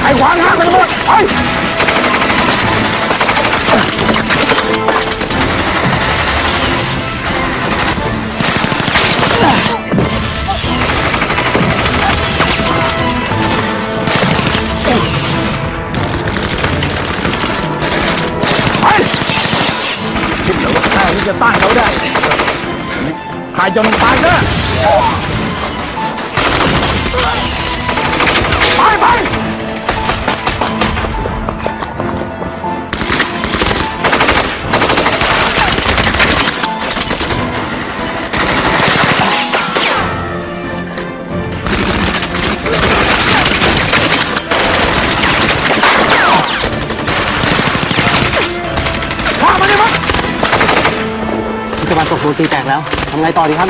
ใครขวางทางมันหมดไปไปคิดเหรอว่าข้าที่จะต้านเขาได้ข้าจนตายก็ไปไป พิจารณาตกลงตีแตกแล้วทำไงต่อดีครับ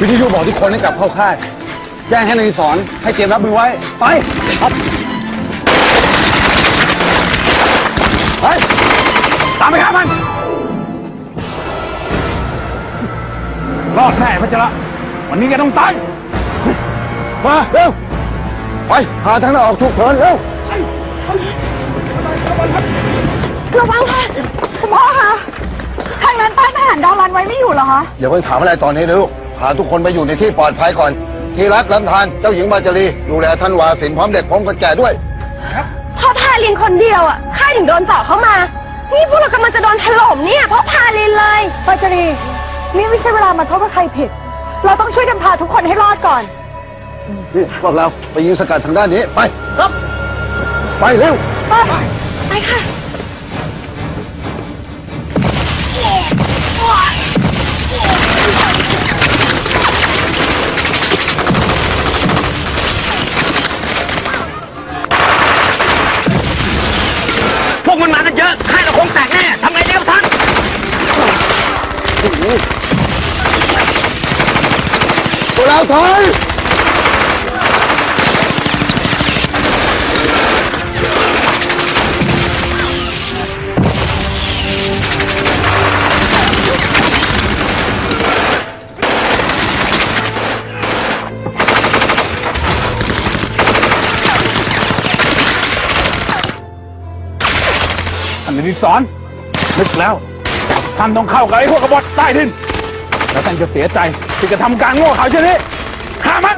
วิทยุบอกทุกคนให้กลับเข้าค่าย แจ้งให้นายสอนให้เตรียมรับมือไว้ ไปครับไปตามไปครับมัน รอดแน่พัชระวันนี้แกต้องตาย มาเร็ว ไป หาทางออกทุกคนเร็ว ระวังค่ะคุณพ่อคะ ทางนั้นป้ายทหารดาวรันไว้ไม่อยู่เหรอคะ อย่าเพิ่งถามอะไรตอนนี้นะลูก พาทุกคนไปอยู่ในที่ปลอดภัยก่อน ที่รักลำทานเจ้าหญิงมาจารีดูแลท่านวาสินพร้อมเด็กพร้อมคนแก่ด้วยพอพาลินคนเดียวอะข้าถึงโดนเจาะเข้ามา นี่พวกเรากำลังจะโดนถล่มเนี่ย เพราะพาลินเลยปาจารีนี่ไม่ใช่เวลามาโทษว่าใครผิด เราต้องช่วยกันพาทุกคนให้รอดก่อน นี่พวกเราไปยิงสกัดทางด้านนี้ ไป ครับ ไปเร็ว ไป ไปค่ะาถอยท่านนิสอนนึกแล้ว ท่านต้องเข้ากับไอ้พวกกบฏใต้ดิน แล้วท่านจะเสียใจ ที่จะทำการโง่เขลาเช่นนี้ฆ่ามัน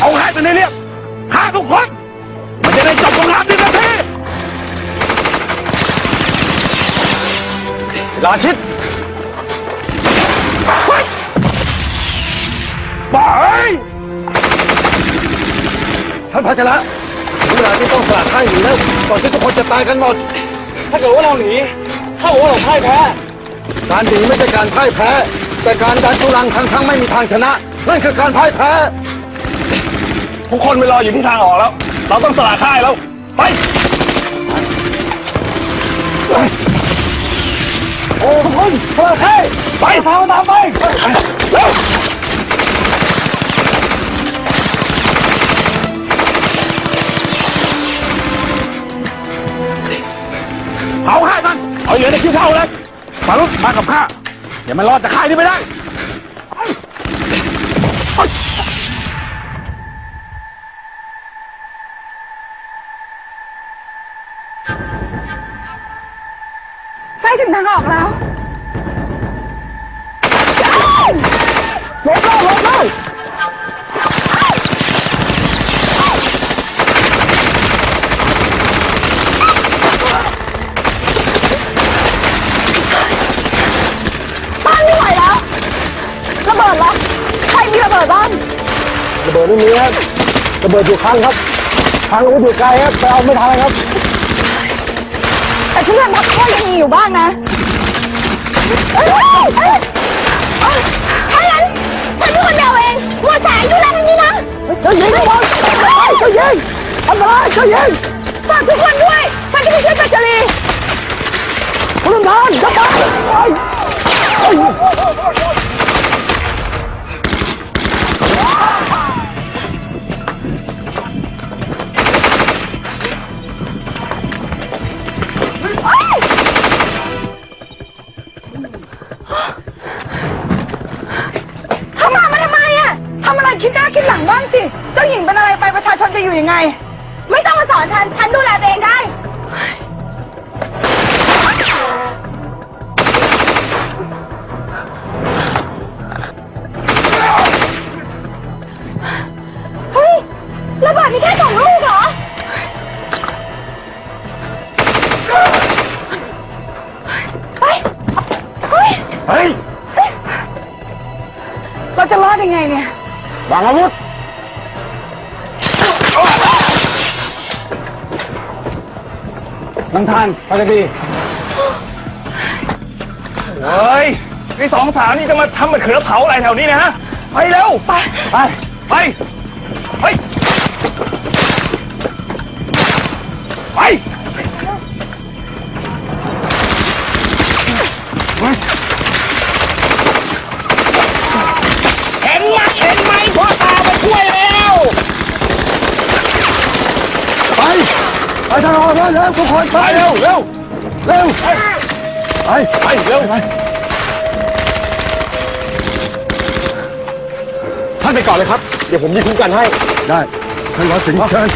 เอาให้มันเรียบฆ่าทุกคน มันจะได้จบสงครามดีสักทีรอชิดเฮ้ยบ้าเอ้ย ท่านพัชระถึงเวลาที่ต้องสละค่ายหนีแล้วก่อนที่ทุกคนจะตายกันหมด ถ้าเกิดว่าเราหนีถ้าเกิดว่าเราพ่ายแพ้การหนีไม่ใช่การพ่ายแพ้ แต่การดันทุรังทั้งทั้งๆไม่มีทางชนะ นั่นคือการพ่ายแพ้ ทุกคนไปรออยู่ที่ทางออกแล้ว เราต้องสละค่ายแล้ว ไป โอ้ทุกคนสละค่ายไปทางตามไปเร็ว เอาเหรียญในคิ้วเท่าเลยมาลุกมากับข้าอย่ามันรอดจากค่ายนี้ไม่ได้ใกล้ถึงทางออกแล้ว ดไม่มีครับระเบิดอยู่ข้างครับทางอาวุธอยู่ไกลครับไปเอาไม่ทันครับ แต่เรือนพักก็ยังมีอยู่บ้างนะเอ้ยเอ้ยเอ้ยถ้างั้นฉันเป็นคนเดียวเองหัวแสงดูแลทางนี้นะเจ้าหญิงระวังเจ้าหญิงอันตรายเจ้าหญิงฝากทุกคนด้วยฉันจะไปช่วยปัจจารี ไม่ต้องมาสอนฉัน ฉันดูแลตัวเองได้ เฮ้ยระเบิดมีแค่สองลูกเหรอ เฮ้ย เฮ้ย เฮ้ย เราจะรอดยังไงเนี่ย วางอาวุธ นังทานไปเลยดีเฮ้ยไอ้สองสาวนี่จะมาทำมะเขือเผาอะไรแถวนี้นะฮะ ไปเร็ว ไป ไป ไปไป ออกมาเร็วทุกคนไปไปเร็วเร็วเร็วไปไปไปเร็วไปท่านไปก่อนเลยครับ เดี๋ยวผมยิงคุ้มกันให้ ได้ท่านรอสิงห์เชิญ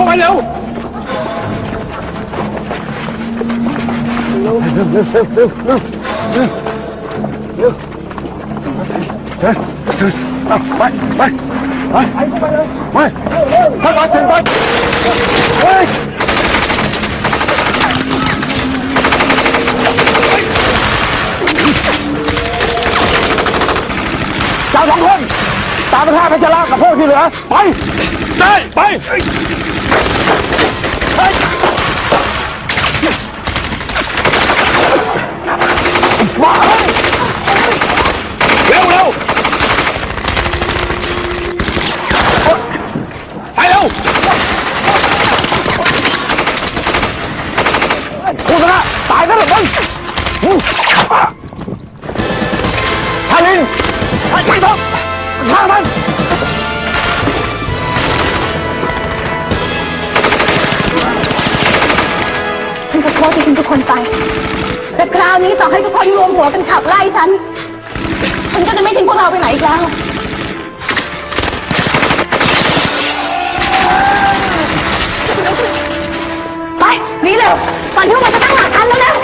เข้าไปเร็วเร็วเร็วเร็วเร็วเร็วเร็วเร็วเร็วเชิญเชิญเอาไปไปไปไปเข้าไปเลยไปท่านรอสิงไปเฮ้ยเจ้าสองคนตามไปฆ่าเพชรละกับพวกที่เหลือ ไป ได้ ไป Hut! แต่คราวนี้ต่อให้ทุกคนรวมหัวกันขับไล่ฉัน ฉันก็จะไม่ทิ้งพวกเราไปไหนอีกแล้ว ไปหนีเร็วก่อนที่พวกมันจะตั้งหลักทันแล้วเร็ว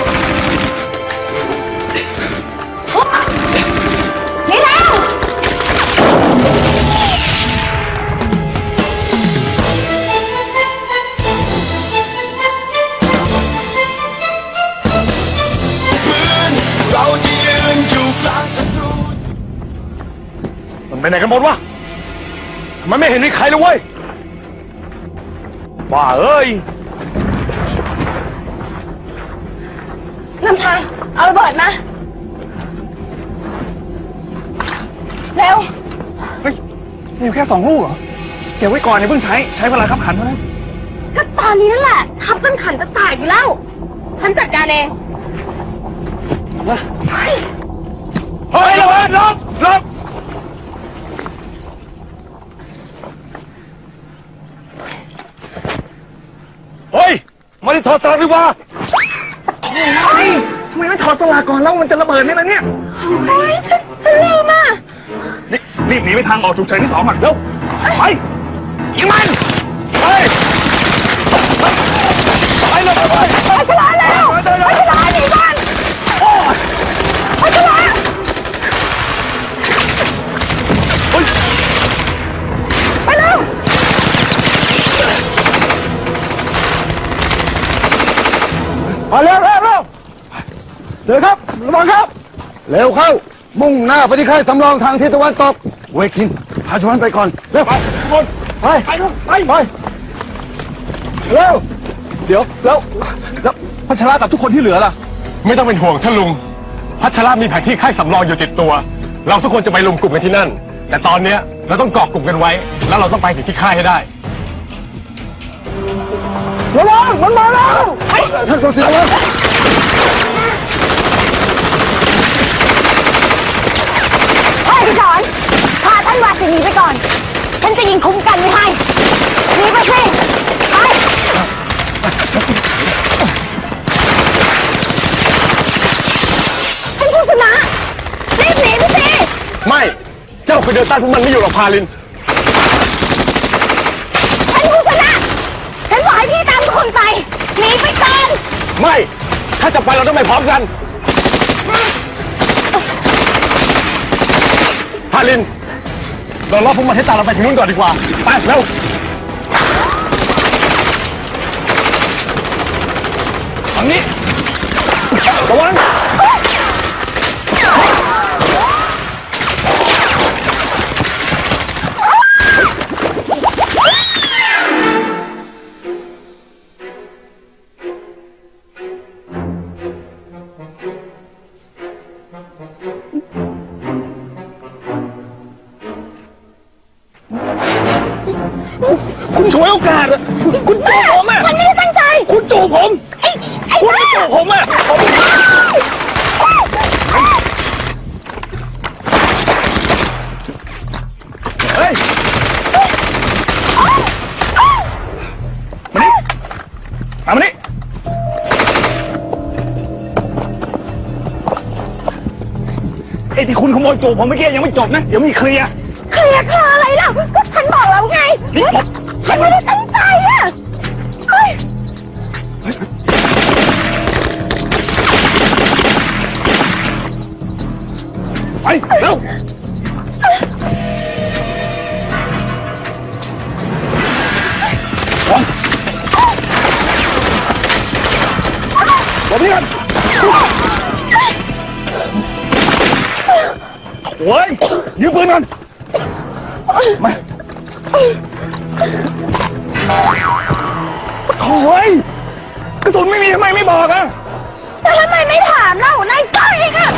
ไปไหนกันหมดวะทำไมไม่เห็นมีใครเลยเว้ยบ้าเอ้ยนำทาง เอาระเบิดมา เร็ว เฮ้ยมีอยู่แค่สองลูกเหรอ เก็บไว้ก่อนอย่าเพิ่งใช้ ใช้เวลาขับขันเท่านั้นก็ตอนนี้นั่นแหละ ทับจนขันจะแตกอยู่แล้ว ฉันจัดการเองเฮ้ยเฮ้ยระเบิดลบลบ เฮ้ย ไมาได้ถอดสลักดีกว่าเฮ้ยทำไมไม่ถอดสลากก่อนแล้วมันจะระเบิดไหมล่ะเนี่ย เฮ้ยฉันฉันเร็วมากนี่รีบหนีไปทางออกฉุกเฉินที่สองก่อนเร็วไปยิงมันไปไปเลยไปเลยไปฉลาดเร็วไปฉลาดหนีก่อนไปฉลาด เฮ้ย ไปเร็ว มาเร็วเร็วเร็วเดี๋ยวครับระวังครับ เร็วเข้า มุ่งหน้าไปที่ค่ายสำรองทางทิศตะวันตก เวคิน พาชวนไปก่อน เร็วไปทุกคนไปไปลูกไปไปเร็ว เดี๋ยวแล้วแล้วพัชระกับทุกคนที่เหลือล่ะ ไม่ต้องเป็นห่วงท่านลุง พัชระมีแผนที่ค่ายสำรองอยู่ติดตัว เราทุกคนจะไปรวมกลุ่มกันที่นั่น แต่ตอนเนี้ยเราต้องเกาะกลุ่มกันไว้ แล้วเราต้องไปถึงที่ค่ายให้ได้ ระวังมันมาแล้วท่านกองศิลาวังไอ้พี่สอนพาท่านวาสินีไปก่อน ฉันจะยิงคุ้มกันไม่ให้หนีไปสิไปท่านผู้ชนะรีบหนีไปสิไม่ เจ้าคือเดินต้านพวกมันไม่อยู่หรอกพาลิน ถ้าจะไปเราต้องไปพร้อมกันฮาลิน เรารอพวกมันให้ตามเราไปถึงนู้นก่อนดีกว่า ไปเร็วทางนี้ ระวัง มยจูบผมเมื่อกี้ยังไม่จบนะ เดี๋ยวมีเคลียร์เคลียร์คลาอะไรล่ะก็ฉันบอกแล้วไงนี่ผมฉันไม่ได้ตั้งใจอะเฮ้ยไปเร็ว โอ้ยกระสุนไม่มีทำไมไม่บอกอะ แต่ทำไมไม่ถามเล่านายซ่าเองอะ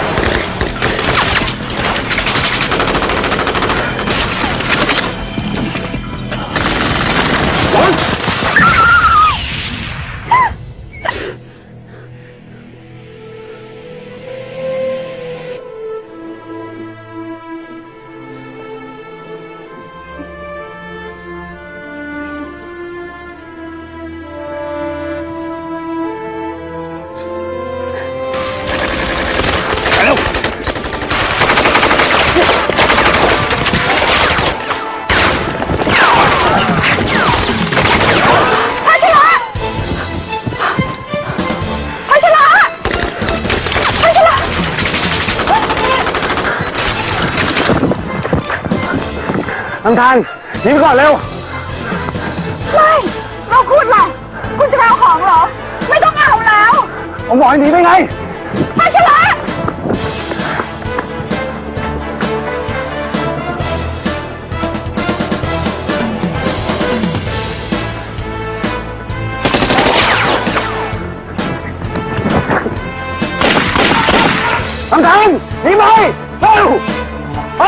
ทางทางหนีไปก่อนเร็ว ไม่เราคุณล่ะคุณจะไปเอาของเหรอ ไม่ต้องเอาแล้วผมบอกให้หนีได้ไง พัชระทางทางหนีไปเร็วไป